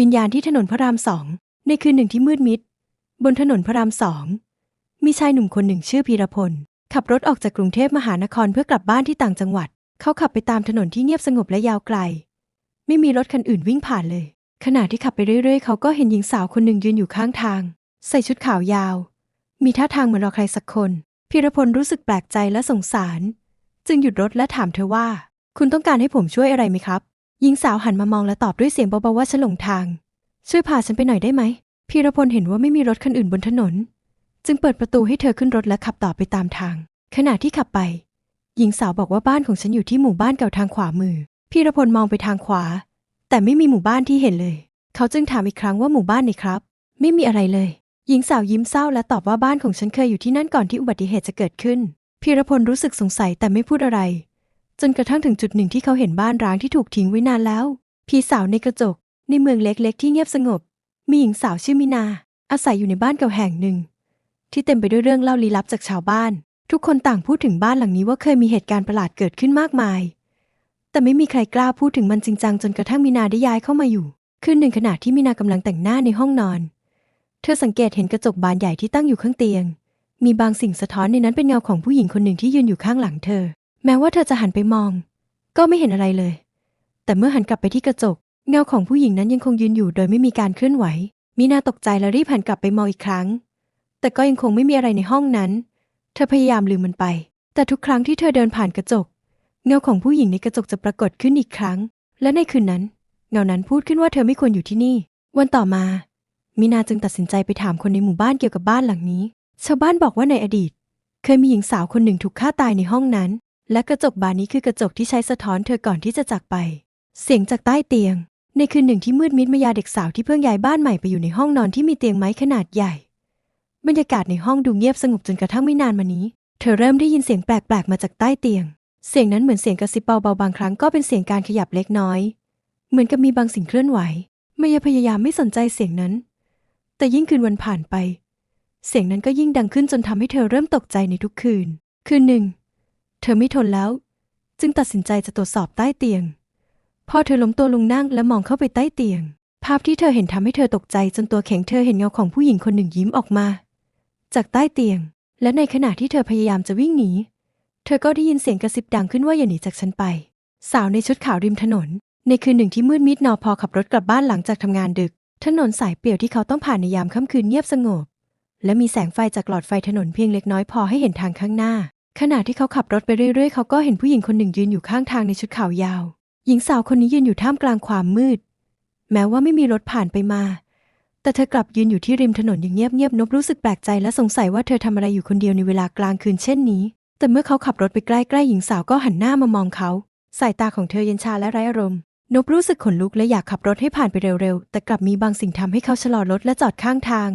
วิญญาณที่ถนนพระรามสองในคืนหนึ่งที่มืดมิด บนถนนพระรามสองมีชายหนุ่มคนหนึ่งชื่อพีรพล ขับรถออกจากกรุงเทพมหานครเพื่อกลับบ้านที่ต่างจังหวัด เขาขับไปตามถนนที่เงียบสงบและยาวไกล ไม่มีรถคันอื่นวิ่งผ่านเลย ขณะที่ขับไปเรื่อย ๆ เขาก็เห็นหญิงสาวคนหนึ่งยืนอยู่ข้างทาง ใส่ชุดขาวยาว มีท่าทางเหมือนรอใครสักคนพีรพลรู้สึกแปลกใจและสงสาร จึงหยุดรถและถามเธอว่า คุณต้องการให้ผมช่วยอะไรไหมครับ หญิงสาวหันมามองและตอบด้วยเสียงเบาๆว่าฉันหลงทาง ช่วยพาฉันไปหน่อยได้ไหม พีรพลเห็นว่าไม่มีรถคันอื่นบนถนน จึงเปิดประตูให้เธอขึ้นรถและขับต่อไปตามทาง ขณะที่ขับไป หญิงสาวบอกว่าบ้านของฉันอยู่ที่หมู่บ้านเก่าทางขวามือ พีรพลมองไปทางขวา แต่ไม่มีหมู่บ้านที่เห็นเลย เขาจึงถามอีกครั้งว่าหมู่บ้านไหนครับ ไม่มีอะไรเลย หญิงสาวยิ้มเศร้าและตอบว่าบ้านของฉันเคยอยู่ที่นั่นก่อนที่อุบัติเหตุจะเกิดขึ้น พีรพลรู้สึกสงสัยแต่ไม่พูดอะไร จนกระทั่งถึงจุดหนึ่งที่เขาเห็นบ้านร้างที่ถูกทิ้งไว้นานแล้ว พี่สาวในกระจก ในเมืองเล็กๆ ที่เงียบสงบ มีหญิงสาวชื่อมินา อาศัยอยู่ในบ้านเก่าแห่งหนึ่ง ที่เต็มไปด้วยเรื่องเล่าลี้ลับจากชาวบ้าน ทุกคนต่างพูดถึงบ้านหลังนี้ว่าเคยมีเหตุการณ์ประหลาดเกิดขึ้นมากมาย แต่ไม่มีใครกล้าพูดถึงมันจริงจังจนกระทั่งมีนาได้ย้ายเข้ามาอยู่คืนหนึ่งขณะที่มีนากำลังแต่งหน้าในห้องนอน เธอสังเกตเห็นกระจกบานใหญ่ที่ตั้งอยู่ข้างเตียง มีบางสิ่งสะท้อนในนั้นเป็นเงาของผู้หญิงคนหนึ่งที่ยืนอยู่ข้างหลังเธอ แม้ว่าเธอจะหันไปมอง ก็ไม่เห็นอะไรเลย แต่เมื่อหันกลับไปที่กระจก เงาของผู้หญิงนั้นยังคงยืนอยู่โดยไม่มีการเคลื่อนไหว มีนาตกใจและรีบหันกลับไปมองอีกครั้ง แต่ก็ยังคงไม่มีอะไรในห้องนั้น เธอพยายามลืมมันไป แต่ทุกครั้งที่เธอเดินผ่านกระจก เงาของผู้หญิงในกระจกจะปรากฏขึ้นอีกครั้ง และในคืนนั้น เงานั้นพูดขึ้นว่าเธอไม่ควรอยู่ที่นี่ วันต่อมามีนาจึงตัดสินใจไปถามคนในหมู่บ้านเกี่ยวกับบ้านหลังนี้ ชาวบ้านบอกว่าในอดีต เคยมีหญิงสาวคนหนึ่งถูกฆ่าตายในห้องนั้น และกระจกบานนี้คือกระจกที่ใช้สะท้อนเธอก่อนที่จะจากไป เสียงจากใต้เตียง ในคืนหนึ่งที่มืดมิดมายาเด็กสาวที่เพิ่งย้ายบ้านใหม่ไปอยู่ในห้องนอนที่มีเตียงไม้ขนาดใหญ่ บรรยากาศในห้องดูเงียบสงบจนกระทั่งไม่นานมานี้ เธอเริ่มได้ยินเสียงแปลกๆมาจากใต้เตียง เสียงนั้นเหมือนเสียงกระซิบเบาๆบางครั้งก็เป็นเสียงการขยับเล็กน้อย เหมือนกับมีบางสิ่งเคลื่อนไหวมายาพยายามไม่สนใจเสียงนั้น แต่ยิ่งคืนวันผ่านไป เสียงนั้นก็ยิ่งดังขึ้นจนทำให้เธอเริ่มตกใจในทุกคืน คืนหนึ่ง เธอไม่ทนแล้ว จึงตัดสินใจจะตรวจสอบใต้เตียง พอเธอล้มตัวลงนั่งและมองเข้าไปใต้เตียง ภาพที่เธอเห็นทำให้เธอตกใจจนตัวแข็งเธอเห็นเงาของผู้หญิงคนหนึ่งยิ้มออกมา จากใต้เตียง และในขณะที่เธอพยายามจะวิ่งหนี เธอก็ได้ยินเสียงกระซิบดังขึ้นว่าอย่าหนีจากฉันไป สาวในชุดขาวริมถนน ในคืนหนึ่งที่มืดมิดนอพอขับรถกลับบ้านหลังจากทำงานดึก ถนนสายเปี่ยวที่เขาต้องผ่านในยามค่ำคืนเงียบสงบและมีแสงไฟจากหลอดไฟถนนเพียงเล็กน้อยพอให้เห็นทางข้างหน้า ขณะที่เขาขับรถไปเรื่อยๆ เขาก็เห็นผู้หญิงคนหนึ่งยืนอยู่ข้างทางในชุดขาวยาว หญิงสาวคนนี้ยืนอยู่ท่ามกลางความมืด แม้ว่าไม่มีรถผ่านไปมา แต่เธอกลับยืนอยู่ที่ริมถนนอย่างเงียบๆนบรู้สึกแปลกใจและสงสัยว่าเธอทำอะไรอยู่คนเดียวในเวลากลางคืนเช่นนี้ แต่เมื่อเขาขับรถไปใกล้ๆหญิงสาวก็หันหน้ามามองเขาสายตาของเธอเย็นชาและไร้อารมณ์นบรู้สึกขนลุกและอยากขับรถให้ผ่านไปเร็วๆ แต่กลับมีบางสิ่งทำให้เขาชะลอรถและจอดข้างทาง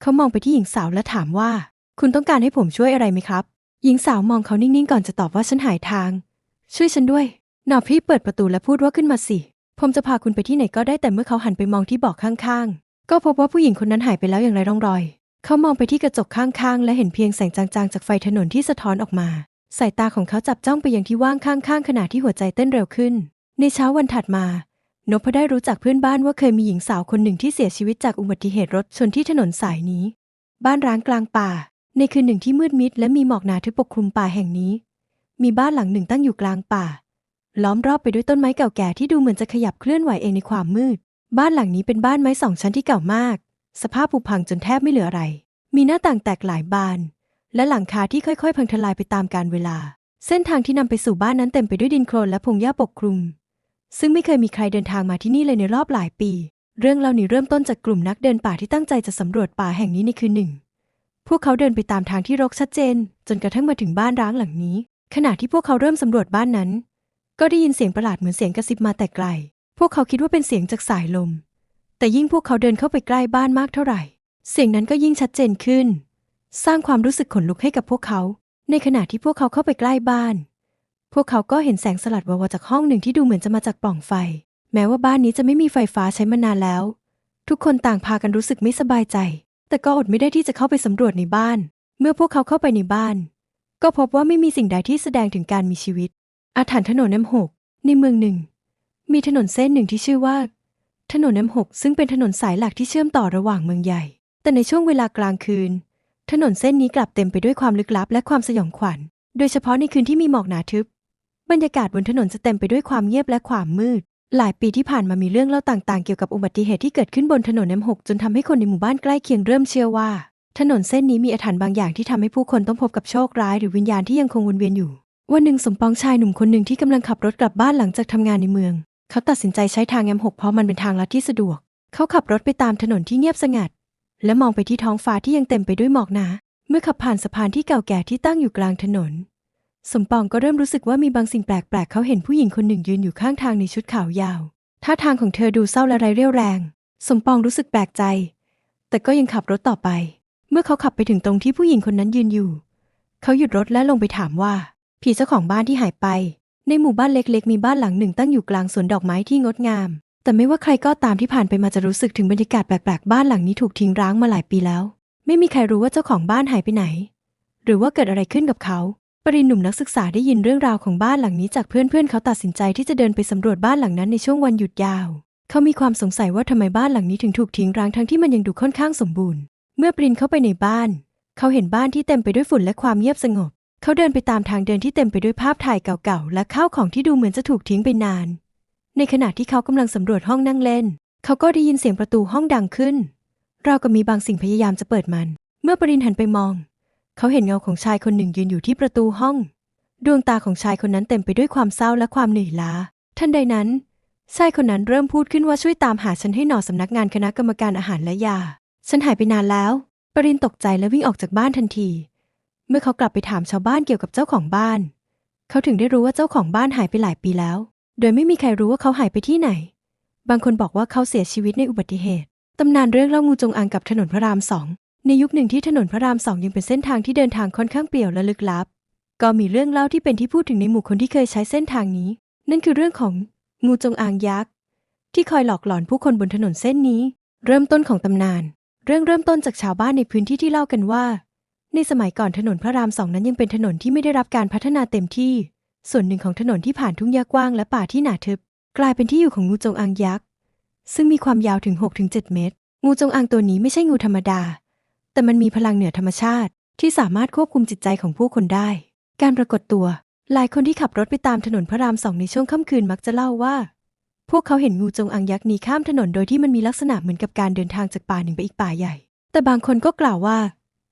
เขามองไปที่หญิงสาวและถามว่า คุณต้องการให้ผมช่วยอะไรไหมครับ หญิงสาวมองเขานิ่งๆก่อนจะตอบว่าฉันหายทาง ช่วยฉันด้วยหนอพี่เปิดประตูและพูดว่าขึ้นมาสิ ผมจะพาคุณไปที่ไหนก็ได้แต่เมื่อเขาหันไปมองที่เบาะข้างๆ ก็พบว่าผู้หญิงคนนั้นหายไปแล้วอย่างไรร่องรอย เขามองไปที่กระจกข้างๆ และเห็นเพียงแสงจางๆ จากไฟถนนที่สะท้อนออกมา สายตาของเขาจับจ้องไปยังที่ว่างข้างๆ ขณะที่หัวใจเต้นเร็วขึ้น ในเช้าวันถัดมานพได้รู้จักเพื่อนบ้านว่าเคยมีหญิงสาวคนหนึ่งที่เสียชีวิตจากอุบัติเหตุรถชนที่ถนนสายนี้ บ้านร้างกลางป่า ในคืนหนึ่งที่มืดมิดและมีหมอกหนาทึบปกคลุมป่าแห่งนี้ มีบ้านหลังหนึ่งตั้งอยู่กลางป่า ล้อมรอบไปด้วยต้นไม้เก่าแก่ที่ดูเหมือนจะขยับเคลื่อนไหวเองในความมืด บ้านหลังนี้เป็นบ้านไม้สองชั้นที่เก่ามาก สภาพผุพังจนแทบไม่เหลืออะไร มีหน้าต่างแตกหลายบาน และหลังคาที่ค่อยๆ พังทลายไปตามกาลเวลา เส้นทางที่นำไปสู่บ้านนั้นเต็มไปด้วยดินโคลนและพงหญ้าปกคลุม ซึ่งไม่เคยมีใครเดินทางมาที่นี่เลยในรอบหลายปี เรื่องเล่านี้เริ่มต้นจากกลุ่มนักเดินป่าที่ตั้งใจจะสำรวจป่าแห่งนี้ในคืนหนึ่ง พวกเขาเดินไปตามทางที่รกชัดเจน จนกระทั่งมาถึงบ้านร้างหลังนี้ ขณะที่พวกเขาเริ่มสำรวจบ้านนั้น ก็ได้ยินเสียงประหลาดเหมือนเสียงกระซิบมาแต่ไกล พวกเขาคิดว่าเป็นเสียงจากสายลม แต่ยิ่งพวกเขาเดินเข้าไปใกล้บ้านมากเท่าไหร่ เสียงนั้นก็ยิ่งชัดเจนขึ้น สร้างความรู้สึกขนลุกให้กับพวกเขา ในขณะที่พวกเขาเข้าไปใกล้บ้าน พวกเขาก็เห็นแสงสลัดวาวจากห้องหนึ่งที่ดูเหมือนจะมาจากปล่องไฟ แม้ว่าบ้านนี้จะไม่มีไฟฟ้าใช้มานานแล้ว ทุกคนต่างพากันรู้สึกไม่สบายใจ แต่ก็อดไม่ได้ที่จะเข้าไปสำรวจในบ้าน เมื่อพวกเขาเข้าไปในบ้าน ก็พบว่าไม่มีสิ่งใดที่แสดงถึงการมีชีวิต อาถรรพ์ถนนน้ำหกในเมืองหนึ่ง มีถนนเส้นหนึ่งที่ชื่อว่า ถนน M6 ซึ่งเป็นถนนสายหลักที่เชื่อมต่อระหว่างเมืองใหญ่ แต่ในช่วงเวลากลางคืน ถนนเส้นนี้กลับเต็มไปด้วยความลึกลับและความสยองขวัญ โดยเฉพาะในคืนที่มีหมอกหนาทึบ บรรยากาศบนถนนจะเต็มไปด้วยความเงียบและความมืด หลายปีที่ผ่านมามีเรื่องเล่าต่างๆ เกี่ยวกับอุบัติเหตุที่เกิดขึ้นบนถนน M6 จนทำให้คนในหมู่บ้านใกล้เคียงเริ่มเชื่อว่า ถนนเส้นนี้มีอาถรรพ์บางอย่างที่ทำให้ผู้คนต้องพบกับโชคร้ายหรือวิญญาณที่ยังคงวนเวียนอยู่ วันหนึ่งสมปองชายหนุ่มคนหนึ่งที่กำลังขับรถกลับบ้านหลังจากทำงานในเมือง เขาตัดสินใจใช้ทาง M6 เพราะมันเป็นทางลัดที่สะดวก เขาขับรถไปตามถนนที่เงียบสงัด และมองไปที่ท้องฟ้าที่ยังเต็มไปด้วยหมอกหนา เมื่อขับผ่านสะพานที่เก่าแก่ที่ตั้งอยู่กลางถนน สมปองก็เริ่มรู้สึกว่ามีบางสิ่งแปลกๆ เขาเห็นผู้หญิงคนหนึ่งยืนอยู่ข้างทางในชุดขาวยาว ท่าทางของเธอดูเศร้าและไร้เรี่ยวแรง สมปองรู้สึกแปลกใจ แต่ก็ยังขับรถต่อไป เมื่อเขาขับไปถึงตรงที่ผู้หญิงคนนั้นยืนอยู่ เขาหยุดรถและลงไปถามว่า ผีเจ้าของบ้านที่หายไป ในหมู่บ้านเล็กๆ มีบ้านหลังหนึ่งตั้งอยู่กลางสวนดอกไม้ที่งดงาม แต่ไม่ว่าใครก็ตามที่ผ่านไปมาจะรู้สึกถึงบรรยากาศแปลกๆ บ้านหลังนี้ถูกทิ้งร้างมาหลายปีแล้ว ไม่มีใครรู้ว่าเจ้าของบ้านหายไปไหน หรือว่าเกิดอะไรขึ้นกับเขา ปรินหนุ่มนักศึกษาได้ยินเรื่องราวของบ้านหลังนี้จากเพื่อนๆเขาตัดสินใจที่จะเดินไปสำรวจบ้านหลังนั้นในช่วงวันหยุดยาว เขามีความสงสัยว่าทำไมบ้านหลังนี้ถึงถูกทิ้งร้างทั้งที่มันยังดูค่อนข้างสมบูรณ์ เมื่อปรินเข้าไปในบ้าน เขาเห็นบ้านที่เต็มไปด้วยฝุ่นและความเงียบสงบ เขาเดินไปตามทางเดินที่เต็มไปด้วยภาพถ่ายเก่าๆและข้าวของที่ดูเหมือนจะถูกทิ้งไปนาน ในขณะที่เขากำลังสำรวจห้องนั่งเล่น เขาก็ได้ยินเสียงประตูห้องดังขึ้น เรากับมีบางสิ่งพยายามจะเปิดมัน เมื่อปรินหันไปมอง เขาเห็นเงาของชายคนหนึ่งยืนอยู่ที่ประตูห้อง ดวงตาของชายคนนั้นเต็มไปด้วยความเศร้าและความเหนื่อยล้า ทันใดนั้นชายคนนั้นเริ่มพูดขึ้นว่าช่วยตามหาฉันให้หน่อสำนักงานคณะกรรมการอาหารและยา ฉันหายไปนานแล้ว ปรินตกใจและวิ่งออกจากบ้านทันที เมื่อเขากลับไปถามชาวบ้านเกี่ยวกับเจ้าของบ้าน เขาถึงได้รู้ว่าเจ้าของบ้านหายไปหลายปีแล้ว โดยไม่มีใครรู้ว่าเขาหายไปที่ไหน บางคนบอกว่าเขาเสียชีวิตในอุบัติเหตุ ตำนานเรื่องเล่างูจงอางกับถนนพระรามสอง ในยุคหนึ่งที่ถนนพระรามสองยังเป็นเส้นทางที่เดินทางค่อนข้างเปลี่ยวและลึกลับ ก็มีเรื่องเล่าที่เป็นที่พูดถึงในหมู่คนที่เคยใช้เส้นทางนี้ นั่นคือเรื่องของงูจงอางยักษ์ที่คอยหลอกหลอนผู้คนบนถนนเส้นนี้ เริ่มต้นของตำนาน เรื่องเริ่มต้นจากชาวบ้านในพื้นที่ที่เล่ากันว่า ในสมัยก่อนถนนพระรามสองนั้นยังเป็นถนนที่ไม่ได้รับการพัฒนาเต็มที่ ส่วนหนึ่งของถนนที่ผ่านทุ่งหญ้ากว้างและป่าที่หนาทึบ กลายเป็นที่อยู่ของงูจงอางยักษ์ซึ่งมีความยาวถึง 6-7 เมตร งูจงอางตัวนี้ไม่ใช่งูธรรมดา แต่มันมีพลังเหนือธรรมชาติ ที่สามารถควบคุมจิตใจของผู้คนได้ การปรากฏตัว หลายคนที่ขับรถไปตามถนนพระรามสองในช่วงค่ำคืนมักจะเล่าว่า พวกเขาเห็นงูจงอางยักษ์หนีข้ามถนนโดยที่มันมีลักษณะเหมือนกับการเดินทางจากป่าหนึ่งไปอีกป่าใหญ่ แต่บางคนก็กล่าวว่า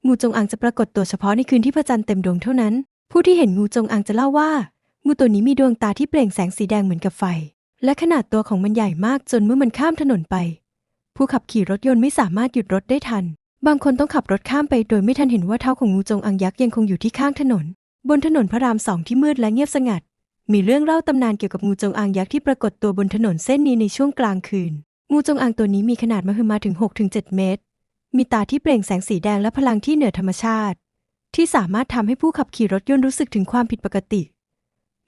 งูจงอางจะปรากฏตัวเฉพาะในคืนที่พระจันทร์เต็มดวงเท่านั้น ผู้ที่เห็นงูจงอางจะเล่าว่า งูตัวนี้มีดวงตาที่เปล่งแสงสีแดงเหมือนกับไฟ และขนาดตัวของมันใหญ่มากจนเมื่อมันข้ามถนนไป ผู้ขับขี่รถยนต์ไม่สามารถหยุดรถได้ทัน บางคนต้องขับรถข้ามไปโดยไม่ทันเห็นว่าเท้าของงูจงอางยักษ์ยังคงอยู่ที่ข้างถนน บนถนนพระรามสองที่มืดและเงียบสงัด มีเรื่องเล่าตำนานเกี่ยวกับงูจงอางยักษ์ที่ปรากฏตัวบนถนนเส้นนี้ในช่วงกลางคืน งูจงอางตัวนี้มีขนาดมหึมาถึง 6-7 เมตร มีตาที่เปล่งแสงสีแดงและพลังที่เหนือธรรมชาติ ที่สามารถทำให้ผู้ขับขี่รถยนต์รู้สึกถึงความผิดปกติ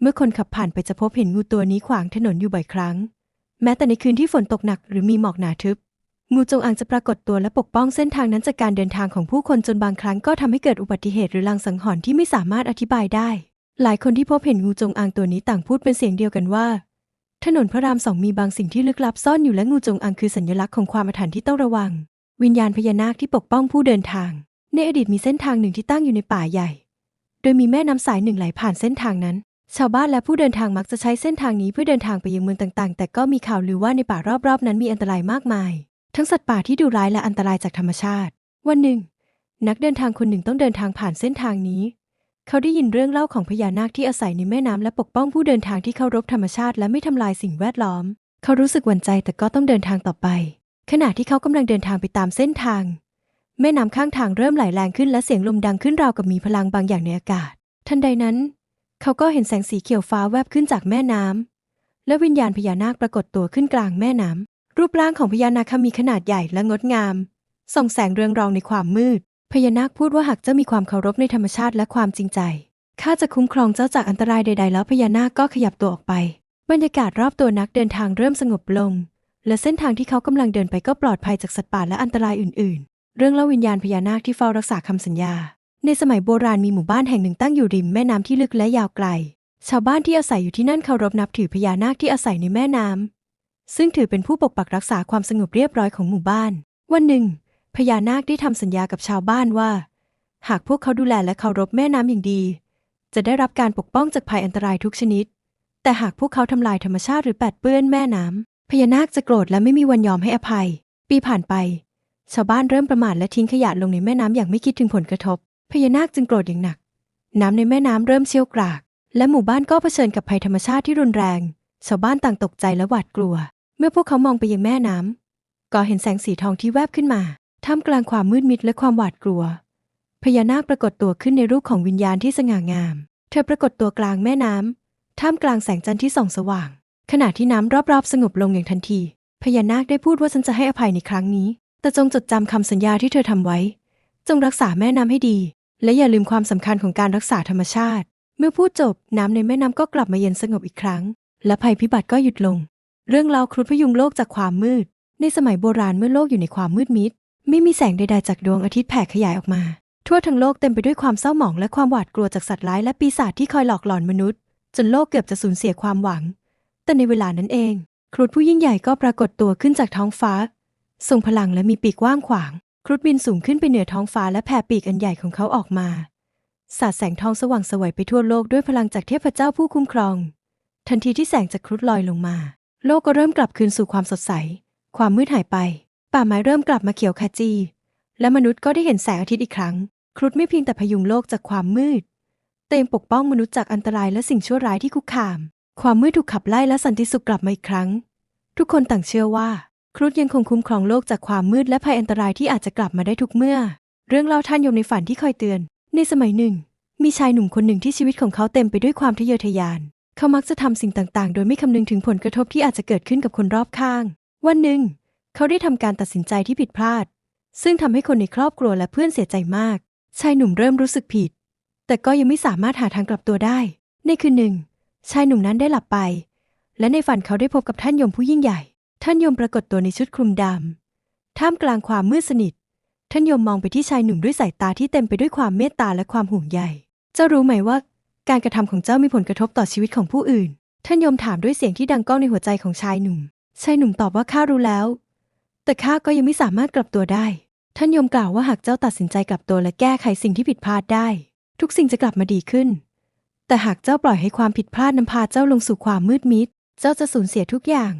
เมื่อคนขับผ่านไปจะพบเห็นงูตัวนี้ขวางถนนอยู่บ่อยครั้ง แม้แต่ในคืนที่ฝนตกหนักหรือมีหมอกหนาทึบ งูจงอางจะปรากฏตัวและปกป้องเส้นทางนั้นจากการเดินทางของผู้คนจนบางครั้งก็ทำให้เกิดอุบัติเหตุหรือลางสังหรณ์ที่ไม่สามารถอธิบายได้ หลายคนที่พบเห็นงูจงอางตัวนี้ต่างพูดเป็นเสียงเดียวกันว่า ถนนพระรามสองมีบางสิ่งที่ลึกลับซ่อนอยู่และงูจงอางคือสัญลักษณ์ของความอาถรรพ์ที่ต้องระวัง วิญญาณพญานาคที่ปกป้องผู้เดินทาง ในอดีตมีเส้นทางหนึ่งที่ตั้งอยู่ในป่าใหญ่ โดยมีแม่น้ำสายหนึ่งไหลผ่านเส้นทางนั้น ชาวบ้านและผู้เดินทางมักจะใช้เส้นทางนี้เพื่อเดินทางไปยังเมืองต่างๆ แต่ก็มีข่าวลือว่าในป่ารอบๆนั้นมีอันตรายมากมาย ทั้งสัตว์ป่าที่ดุร้ายและอันตรายจากธรรมชาติ วันหนึ่ง นักเดินทางคนหนึ่งต้องเดินทางผ่านเส้นทางนี้ เขาได้ยินเรื่องเล่าของพญานาคที่อาศัยในแม่น้ำและปกป้องผู้เดินทางที่เคารพธรรมชาติและไม่ทำลายสิ่งแวดล้อม เขารู้สึกหวั่นใจแต่ก็ต้องเดินทางต่อไป ขณะที่เขากำลังเดินทางไปตามเส้นทาง แม่น้ำข้างทางเริ่มไหลแรงขึ้นและเสียงลมดังขึ้นราวกับมีพลังบางอย่างในอากาศ ทันใดนั้น เขาก็เห็นแสงสีเขียวฟ้าแวบขึ้นจากแม่น้ำและวิญญาณพญานาคปรากฏตัวขึ้นกลางแม่น้ำ รูปร่างของพญานาคมีขนาดใหญ่และงดงาม ส่องแสงเรืองรองในความมืด พญานาคพูดว่าหากเจ้ามีความเคารพในธรรมชาติและความจริงใจ ข้าจะคุ้มครองเจ้าจากอันตรายใด ๆ แล้วพญานาคก็ขยับตัวออกไป บรรยากาศรอบตัวนักเดินทางเริ่มสงบลง และเส้นทางที่เขากำลังเดินไปก็ปลอดภัยจากสัตว์ป่าและอันตรายอื่น ๆ เรื่องเล่าวิญญาณพญานาคที่เฝ้ารักษาคำสัญญา ในสมัยโบราณมีหมู่บ้านแห่งหนึ่งตั้งอยู่ริมแม่น้ำที่ลึกและยาวไกล ชาวบ้านที่อาศัยอยู่ที่นั่นเคารพนับถือพญานาคที่อาศัยในแม่น้ ซึ่งถือเป็นผู้ปกปักรักษาความสงบเรียบร้อยของหมู่บ้าน วันหนึ่ง พญานาคได้ทำสัญญากับชาวบ้านว่า หากพวกเขาดูแลและเคารพแม่น้ำอย่างดี จะได้รับการปกป้องจากภัยอันตรายทุกชนิด แต่หากพวกเขาทำลายธรรมชาติหรือแปดเปื้อนแม่น้ำพญานาคจะโกรธและไม่มีวันยอมให้อภัย ปีผ่านไป ชาวบ้านเริ่มประมาทและทิ้งขยะลงในแม่น้ำอย่างไม่คิดถึงผลกระทบ พญานาคจึงโกรธอย่างหนัก น้ำในแม่น้ำเริ่มเชี่ยวกรากและหมู่บ้านก็เผชิญกับภัยธรรมชาติที่รุนแรง ชาวบ้านต่างตกใจและหวาดกลัว เมื่อพวกเขามองไปยังแม่น้ำก็เห็นแสงสีทองที่แวบขึ้นมาท่ามกลางความมืดมิดและความหวาดกลัว พญานาคปรากฏตัวขึ้นในรูปของวิญญาณที่สง่างาม เธอปรากฏตัวกลางแม่น้ำท่ามกลางแสงจันทร์ที่ส่องสว่าง ขณะที่น้ำรอบๆ สงบลงอย่างทันที พญานาคได้พูดว่าฉันจะให้อภัยในครั้งนี้ แต่จงจดจำคำสัญญาที่เธอทำไว้ จงรักษาแม่น้ำให้ดี และอย่าลืมความสำคัญของการรักษาธรรมชาติ เมื่อพูดจบน้ำในแม่น้ำก็กลับมาเย็นสงบอีกครั้ง และภัยพิบัติก็หยุดลง เรื่องราครุฑพยุงโลกจากความมืด ในสมัยโบราณเมื่อโลกอยู่ในความมืดมิด ไม่มีแสงใดๆจากดวงอาทิตย์แผ่ขยายออกมา ทั่วทั้งโลกเต็มไปด้วยความเศร้าหมองและความหวาดกลัวจากสัตว์ร้ายและปีศาจที่คอยหลอกหลอนมนุษย์ จนโลกเกือบจะสูญเสียความหวัง แต่ในเวลานั้นเอง ครุฑผู้ยิ่งใหญ่ก็ปรากฏตัวขึ้นจากท้องฟ้าทรงพลังและมีปีกกว้างขวาง ครุฑบินสูงขึ้นไปเหนือท้องฟ้าและแผ่ปีกอันใหญ่ของเขาออกมา สาดแสงทองสว่างสวัยไปทั่วโลกด้วยพลังจากเทพเจ้าผู้คุ้มครอง ทันทีที่แสงจากครุฑลอยลงมา โลกก็เริ่มกลับคืนสู่ความสดใส ความมืดหายไป ป่าไม้เริ่มกลับมาเขียวขจี และมนุษย์ก็ได้เห็นแสงอาทิตย์อีกครั้ง ครุฑไม่เพียงแต่พยุงโลกจากความมืดแต่ยังปกป้องมนุษย์จากอันตรายและสิ่งชั่วร้ายที่คุกคาม ความมืดถูกขับไล่และสันติสุขกลับมาอีกครั้ง ทุกคนต่างเชื่อว่า ครุฑยังคงคุ้มครองโลกจากความมืดและภัยอันตรายที่อาจจะกลับมาได้ทุกเมื่อ เรื่องเล่าท่านยมในฝันที่คอยเตือน ในสมัยหนึ่ง มีชายหนุ่มคนหนึ่งที่ชีวิตของเขาเต็มไปด้วยความทะเยอทะยาน เขามักจะทำสิ่งต่างๆ โดยไม่คำนึงถึงผลกระทบที่อาจจะเกิดขึ้นกับคนรอบข้าง วันหนึ่ง เขาได้ทำการตัดสินใจที่ผิดพลาด ซึ่งทำให้คนในครอบครัวและเพื่อนเสียใจมาก ชายหนุ่มเริ่มรู้สึกผิด แต่ก็ยังไม่สามารถหาทางกลับตัวได้ ในคืนหนึ่ง ชายหนุ่มนั้นได้หลับไป และในฝันเขาได้พบกับท่านยมผู้ยิ่งใหญ่ ท่านยมปรากฏตัวในชุดคลุมดำท่ามกลางความมืดสนิท ท่านยมมองไปที่ชายหนุ่มด้วยสายตาที่เต็มไปด้วยความเมตตาและความห่วงใยเจ้ารู้ไหมว่า การกระทำของเจ้ามีผลกระทบต่อชีวิตของผู้อื่น ท่านยมถามด้วยเสียงที่ดังก้องในหัวใจของชายหนุ่ม ชายหนุ่มตอบว่าข้ารู้แล้ว แต่ข้าก็ยังไม่สามารถกลับตัวได้ ท่านยมกล่าวว่าหากเจ้าตัดสินใจกลับตัวและแก้ไขสิ่งที่ผิดพลาดได้ ทุกสิ่งจะกลับมาดีขึ้น แต่หากเจ้าปล่อยให้ความผิดพลาดนำพาเจ้าลงสู่ความมืดมิด เจ้าจะสูญเสียทุกอย่าง